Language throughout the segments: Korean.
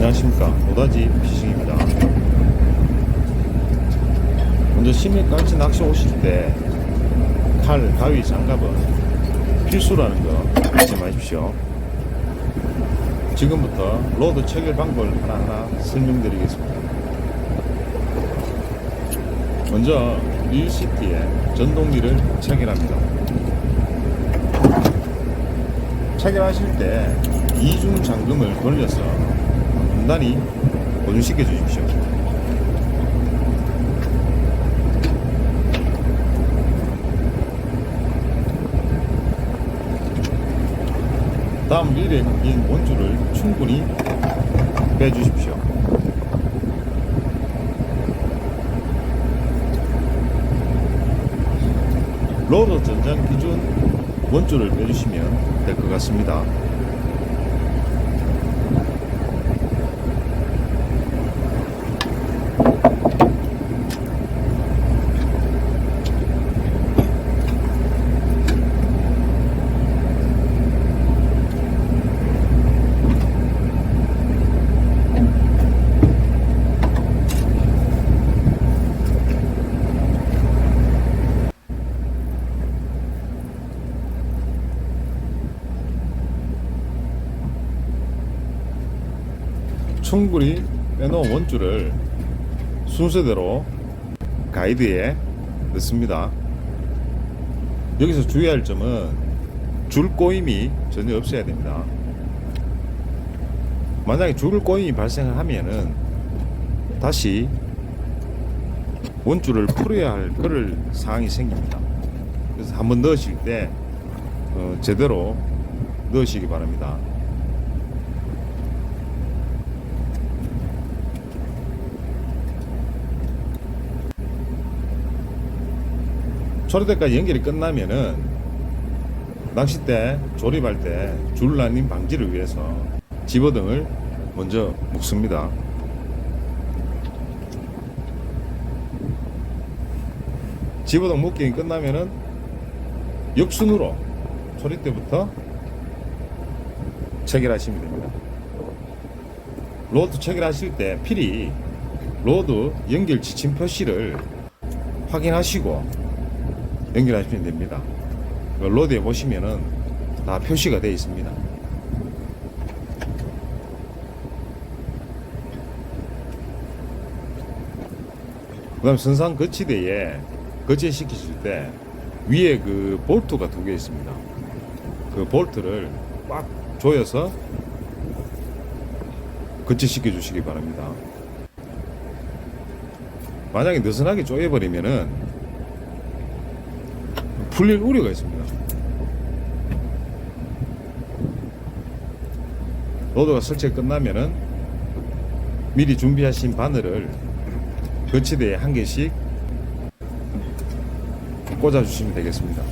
안녕하십니까. 오다지 피싱입니다. 먼저 심해까지 낚시 오실 때 칼, 가위, 장갑은 필수라는 거 잊지 마십시오. 지금부터 로드 체결 방법을 하나하나 설명드리겠습니다. 먼저 릴시티에 전동리를 체결합니다. 체결하실 때 이중 잠금을 돌려서 단단히 고정시켜 주십시오. 다음 릴에 감긴 원줄을 충분히 빼주십시오. 로드 전장 기준 원줄을 빼주시면 될 것 같습니다. 충분히 빼놓은 원줄을 순서대로 가이드에 넣습니다. 여기서 주의할 점은 줄 꼬임이 전혀 없어야 됩니다. 만약에 줄 꼬임이 발생하면은 다시 원줄을 풀어야 할 그럴 상황이 생깁니다. 그래서 한번 넣으실 때 어, 제대로 넣으시기 바랍니다. 초리대까지 연결이 끝나면은 낚싯대 조립할 때 줄라님 방지를 위해서 집어등을 먼저 묶습니다. 집어등 묶기 끝나면은 역순으로 초리대부터 체결하시면 됩니다. 로드 체결하실 때 필히 로드 연결 지침 표시를 확인하시고 연결하시면 됩니다. 그 로드에 보시면은 다 표시가 되어 있습니다. 그 다음 선상 거치대에 거치시키실 때 위에 그 볼트가 두 개 있습니다. 그 볼트를 꽉 조여서 거치시켜 주시기 바랍니다. 만약에 느슨하게 조여버리면은 풀릴 우려가 있습니다. 로드가 설치 끝나면은 미리 준비하신 바늘을 거치대에 한 개씩 꽂아 주시면 되겠습니다.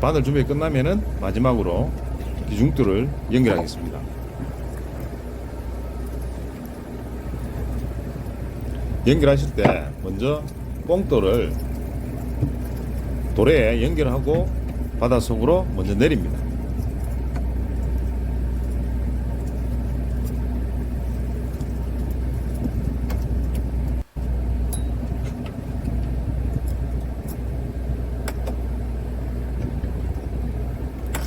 바늘 준비 끝나면은 마지막으로 기중줄을 연결하겠습니다. 연결하실 때 먼저 뽕돌을 도래에 연결하고 바닷속으로 먼저 내립니다.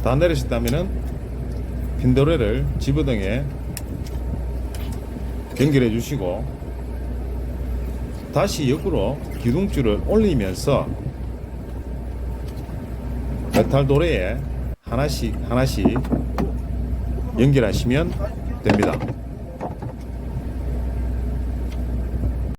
다 내리셨다면은 핀도레를 집어등에 연결해 주시고 다시 역으로 기둥줄을 올리면서 메탈 도래에 하나씩 하나씩 연결하시면 됩니다.